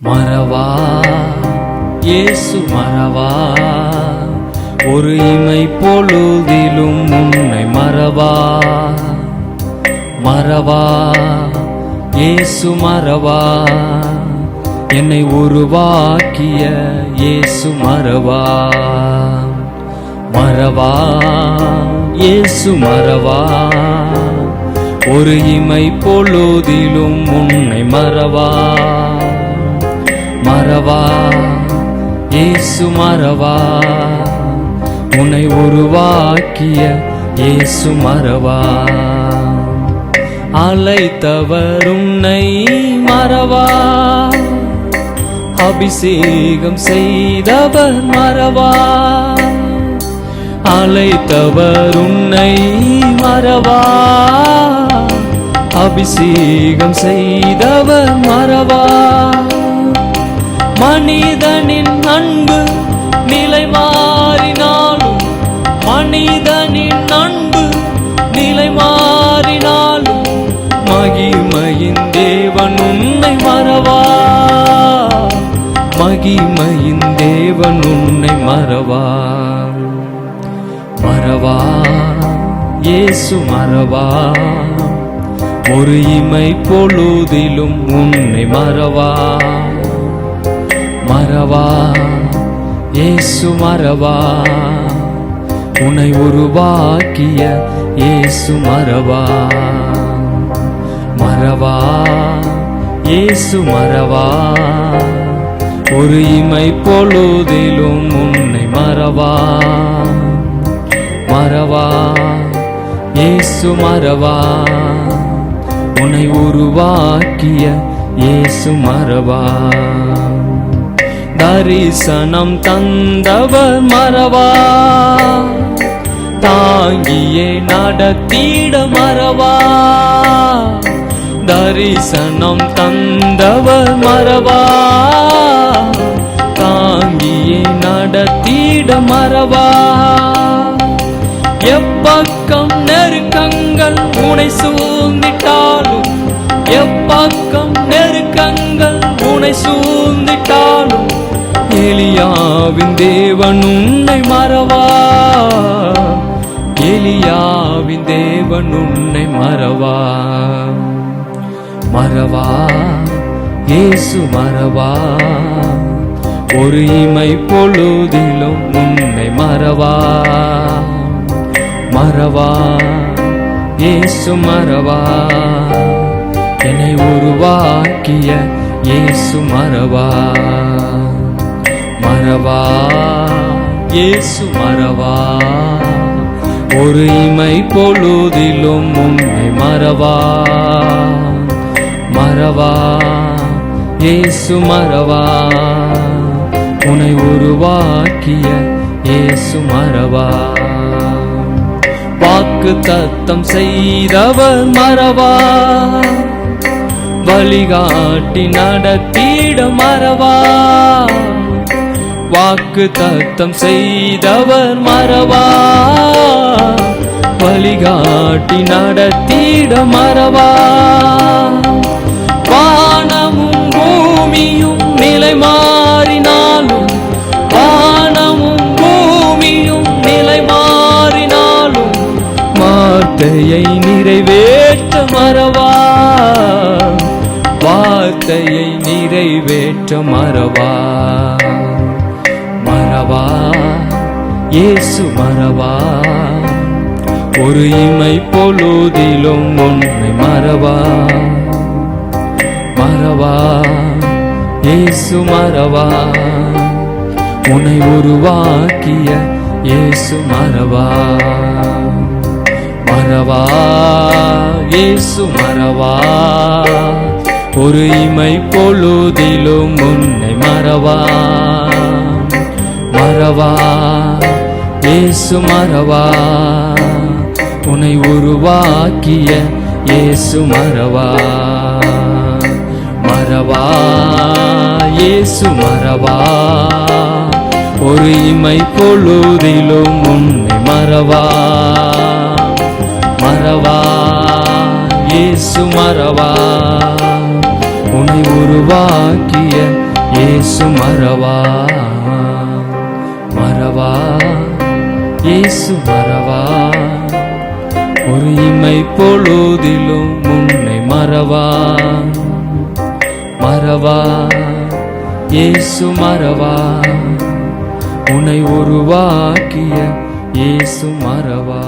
மறவா? இயேசு மறவா? ஒரு இமை பொழுதிலும் உன்னை மறவா? மறவா? இயேசு மறவா? என்னை உருவாக்கிய இயேசு மறவா? மறவா? இயேசு மறவா? ஒரு இமை பொழுதிலும் உன்னை மறவா? மறவா இயேசு மறவா. உன்னை உருவாக்கிய இயேசு மறவா. அழைத்தவர் உன்னை மறவா. அபிஷேகம் செய்தவர் மறவா. அழைத்தவர் உன்னை மறவா. அபிஷேகம் செய்தவர் மறவா. மனிதனின் அன்பு நிலை மாறினாலும் மனிதனின் அன்பு நிலை மாறினாலும் மகிமையின் தேவன் உன்னை மறவா? மகிமையின் தேவன் உன்னை மறவா? மறவா? இயேசு மறவா? ஒரு இமை பொழுதிலும் உன்னை மறவா? மறவா ஏசு மறவா. உன்னை உருவாக்கிய ஏசு மறவா. மறவா ஏசு மறவா. ஒரு இமை பொழுதிலும் உன்னை மறவா. மறவா ஏசு மறவா. உன்னை உருவாக்கிய ஏசு மறவா. தரிசனம் தந்தவர் மறவா? தாங்கியே நடத்திட மறவா? தரிசனம் தந்தவர் மறவா? தாங்கியே நடத்திட மறவா? எலியாவின் தேவன் உன்னை மறவா? எலியாவின் தேவன் உன்னை மறவா? மறவா? இயேசு மறவா? ஒரு இமை பொழுதிலும் உன்னை மறவா? மறவா? இயேசு மறவா? என்னை உருவாக்கிய இயேசு மறவா? மறவா? இயேசு மறவா? ஒரு இமை பொழுதிலும் உன்னை மறவா? மறவா? இயேசு மறவா? உன்னை உருவாக்கிய இயேசு மறவா? வாக்கு தத்தம் செய்தவர் மறவா? வழிகாட்டி நடத்திட மறவா? வாக்கு தத்தம் செய்தவர் மறவா? வழிகாட்டி நடத்திட மறவா? வானமும் பூமியும் நிலை மாறினாலும் வானமும் பூமியும் நிலை மாறினாலும் வார்த்தையை நிறைவேற்ற மறவா? வார்த்தையை நிறைவேற்ற மறவா? இயேசு மறவா? ஒரு இமை பொழுதிலும் உன்னை மறவா? மறவா? இயேசு மறவா? உன்னை உருவாக்கிய இயேசு மறவா? மறவா? இயேசு மறவா? ஒரு இமை பொழுதிலும் உன்னை மறவா? மறவா? இயேசு மறவா? உன்னை உருவாக்கிய இயேசு மறவா? மறவா? இயேசு மறவா? ஒரு இமை பொழுதிலும் உன்னை மறவா? மறவா? இயேசு மறவா? உன்னை உருவாக்கிய இயேசு மறவா? மறவா? இயேசு மறவா ஒரு இமை பொழுதிலும் உன்னை மறவா மறவா இயேசு மறவா உன்னை உருவாக்கிய இயேசு மறவா